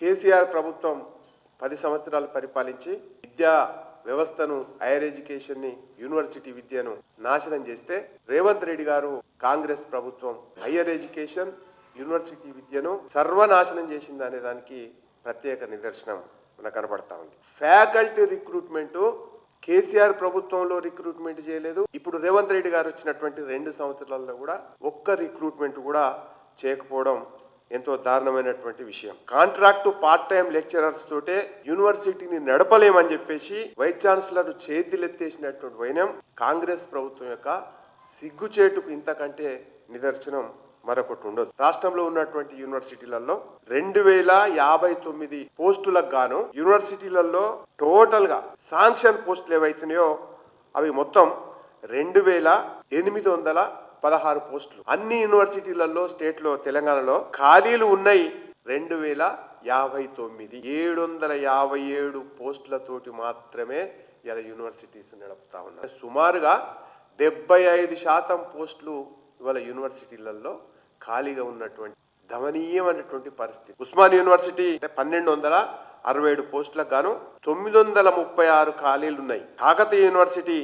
కేసీఆర్ ప్రభుత్వం పది సంవత్సరాలు పరిపాలించి విద్యా వ్యవస్థను హైయర్ ఎడ్యుకేషన్ని యూనివర్సిటీ విద్యను నాశనం చేస్తే రేవంత్ రెడ్డి గారు కాంగ్రెస్ ప్రభుత్వం హైయర్ ఎడ్యుకేషన్ యూనివర్సిటీ విద్యను సర్వనాశనం చేసింది అనే దానికి ప్రత్యేక నిదర్శనం మనకు కనబడతా ఉంది. ఫ్యాకల్టీ రిక్రూట్మెంట్ కేసీఆర్ ప్రభుత్వంలో రిక్రూట్మెంట్ చేయలేదు. ఇప్పుడు రేవంత్ రెడ్డి గారు వచ్చినటువంటి రెండు సంవత్సరాల్లో కూడా ఒక్క రిక్రూట్మెంట్ కూడా చేయకపోవడం ఎంతో దారుణమైనటువంటి విషయం. కాంట్రాక్టు పార్ట్ టైం లెక్చరర్స్ తోటే యూనివర్సిటీని నడపలేమని చెప్పేసి వైస్ ఛాన్సలర్ చేతులెత్తేసినటువంటి వైనం కాంగ్రెస్ ప్రభుత్వం యొక్క సిగ్గుచేటుకు ఇంతకంటే నిదర్శనం మరొకటి ఉండదు. రాష్ట్రంలో ఉన్నటువంటి యూనివర్సిటీలలో రెండు వేల యాభై తొమ్మిది పోస్టులకు గాను యూనివర్సిటీలలో టోటల్గా శాంక్షన్ పోస్టులు ఏవైతున్నాయో అవి మొత్తం రెండు వేల ఎనిమిది వందల పదహారు పోస్టులు. అన్ని యూనివర్సిటీలలో స్టేట్లో తెలంగాణలో ఖాళీలు ఉన్నాయి. రెండు వేల యాభై తొమ్మిది ఏడు వందల యాభై ఏడు పోస్టులతోటి మాత్రమే ఇలా యూనివర్సిటీస్ నడుపుతా ఉన్నాయి సుమారుగా డెబ్బై ఐదు శాతం పోస్టులు ఇవాళ యూనివర్సిటీలలో ఖాళీగా ఉన్నటువంటి దమనీయమైనటువంటి పరిస్థితి. ఉస్మాన్ యూనివర్సిటీ అంటే పన్నెండు వందల అరవై ఏడు పోస్టులకు గాను తొమ్మిది వందల ముప్పై ఆరు ఖాళీలు ఉన్నాయి. కాకతీయ యూనివర్సిటీ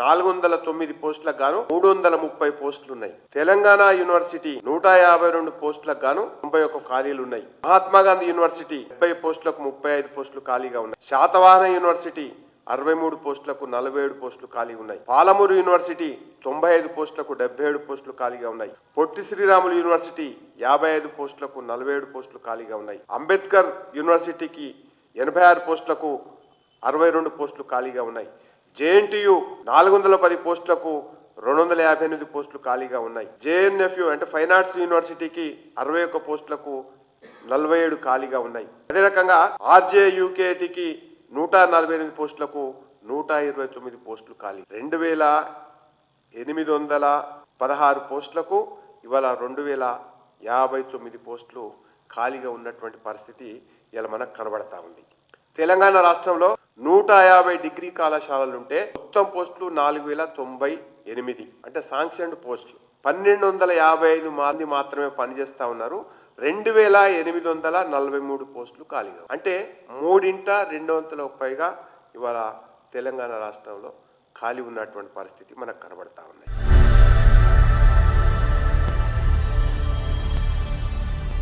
నాలుగు వందల తొమ్మిది పోస్టులకు గాను మూడు వందల ముప్పై పోస్టులు ఉన్నాయి తెలంగాణ యూనివర్సిటీ నూట యాభై రెండు పోస్టులకు గాను తొంభై ఒక్క ఖాళీలు ఉన్నాయి మహాత్మా గాంధీ యూనివర్సిటీ ముప్పై పోస్టులకు ముప్పై ఐదు పోస్టులు ఖాళీగా ఉన్నాయి. శాతవాహన యూనివర్సిటీ అరవై మూడు పోస్టులకు నలభై ఏడు పోస్టులు ఖాళీ ఉన్నాయి పాలమూరు యూనివర్సిటీ తొంభై ఐదు పోస్టులకు డెబ్బై ఏడు పోస్టులు ఖాళీగా ఉన్నాయి. పొట్టి శ్రీరాములు యూనివర్సిటీ యాభై ఐదు పోస్టులకు నలభై ఏడు పోస్టులు ఖాళీగా ఉన్నాయి. అంబేద్కర్ యూనివర్సిటీకి ఎనభై ఆరు పోస్టులకు అరవై రెండు పోస్టులు ఖాళీగా ఉన్నాయి. జేఎన్టీయు నాలుగు వందల పది పోస్టులకు రెండు వందల యాభై ఎనిమిది పోస్టులు ఖాళీగా ఉన్నాయి. జేఎన్ఎఫ్యు అంటే ఫైన్ ఆర్ట్స్ యూనివర్సిటీకి అరవై ఒక్క పోస్టులకు నలభై ఏడు ఖాళీగా ఉన్నాయి. అదే రకంగా ఆర్జే యూకేటీకి నూట నలభై ఎనిమిది పోస్టులకు నూట ఇరవై తొమ్మిది పోస్టులు ఖాళీ. రెండు వేల ఎనిమిది వందల పదహారు పోస్టులకు ఇవాళ రెండు వేల యాభై తొమ్మిది పోస్టులు ఖాళీగా ఉన్నటువంటి పరిస్థితి ఇలా మనకు కనబడతా ఉంది. తెలంగాణ రాష్ట్రంలో నూట యాభై డిగ్రీ కళాశాలలు ఉంటే మొత్తం పోస్టులు నాలుగు వేల తొంభై ఎనిమిది. అంటే సాంక్షన్డ్ పోస్టులు. పన్నెండు వందల యాభై ఐదు మంది మాత్రమే పనిచేస్తూ ఉన్నారు. రెండు వేల ఎనిమిది వందల నలభై మూడు పోస్టులు ఖాళీగా అంటే మూడింట రెండు వందల పైగా ఇవాళ తెలంగాణ రాష్ట్రంలో ఖాళీ ఉన్నటువంటి పరిస్థితి మనకు కనబడతా ఉన్నాయి